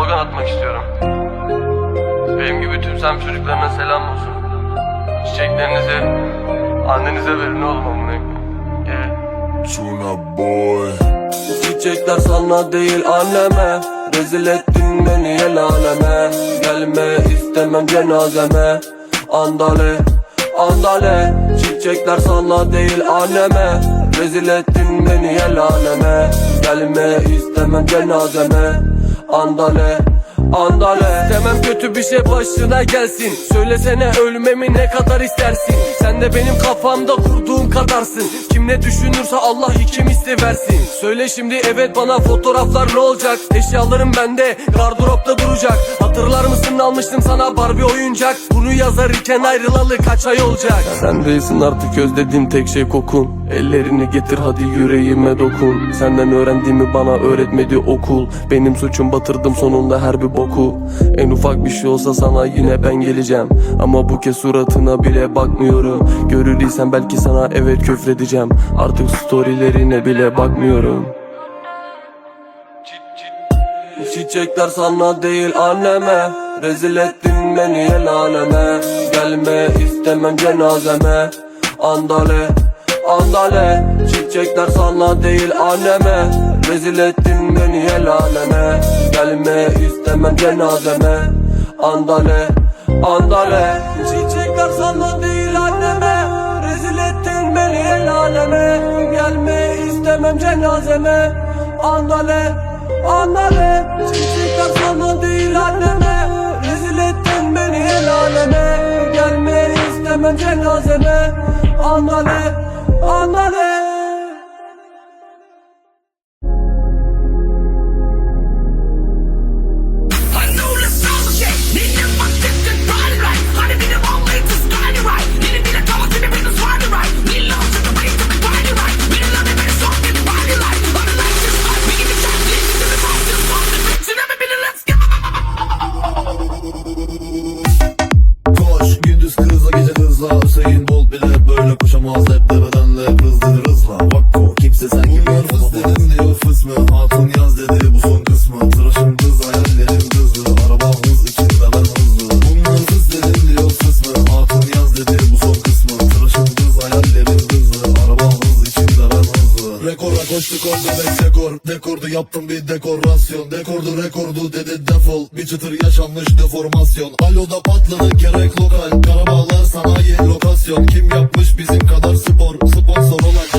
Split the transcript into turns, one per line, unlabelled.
slogan atmak istiyorum. Benim gibi tüm sem çocuklarına selam olsun. Çiçeklerinizi annenize verin oğlum amına. Gel.
Tuna boy
Çiçekler sana değil anneme Rezil ettin beni el aleme Gelme istemem cenazeme Andale, andale Çiçekler sana değil anneme Rezil ettin beni el aleme Gelme istemem cenazeme Andale, andale Demem kötü bir şey başına gelsin. Söylesene ölmemi ne kadar istersin? Sen de benim kafamda kurduğum kadarsın. Kim ne düşünürse Allah ikimizi versin. Söyle şimdi evet bana fotoğraflar ne olacak? Eşyalarım bende gardıropta duracak. Hatırlar mısın almıştım sana Barbie oyuncak. Bunu yazarken ayrılalı kaç ay olacak? Sen değilsin artık özlediğim tek şey kokun. Ellerini getir hadi yüreğime dokun. Senden öğrendiğimi bana öğretmedi okul. Benim suçum batırdım sonunda her bir boku. En ufak bir şey olsa sana yine ben geleceğim. Ama bu kez suratına bile bakmıyorum. Görürsen belki sana evet küfredeceğim. Artık storylerine bile bakmıyorum. Çiçekler sana değil anneme. Rezil ettin beni el aleme. Gelme istemem cenazeme. Andale, andale. Çiçekler sana değil anneme Rezil ettin beni el aleme. Gelme istemem cenazeme. Andale, andale. Çiçekler sana değil anneme. Rezil ettin beni el aleme. Gelme istemem cenazeme. Andale, andale. Çiçekler sana değil anneme. Rezil ettin beni el aleme. Gelme istemem cenazeme. Andale, andale
hızla Hüseyin Bolt bile böyle koşamaz Hep devedenle. Hızlıdır hızla Vakko kimse sen gibi Fıs dedim diyor fıs mı Hatun yaz dedi bu son kısmı. Tıraşım kız hayallerim hızlı Araba hız içinde ben hızlı. Bunlar fıs dedim diyor fıs mı Hatun yaz dedi bu son kısmı. Tıraşım kız hayallerim hızlı Rekora koştuk orada beş rekor Dekordu yaptım bir dekorasyon. Dekordu rekordu dedi defol. Bir çıtır yaşanmış deformasyon. Aloda patladı gerek lokal. Karabağlar sanayi lokasyon. Kim yapmış bizim kadar spor? Sponsor olan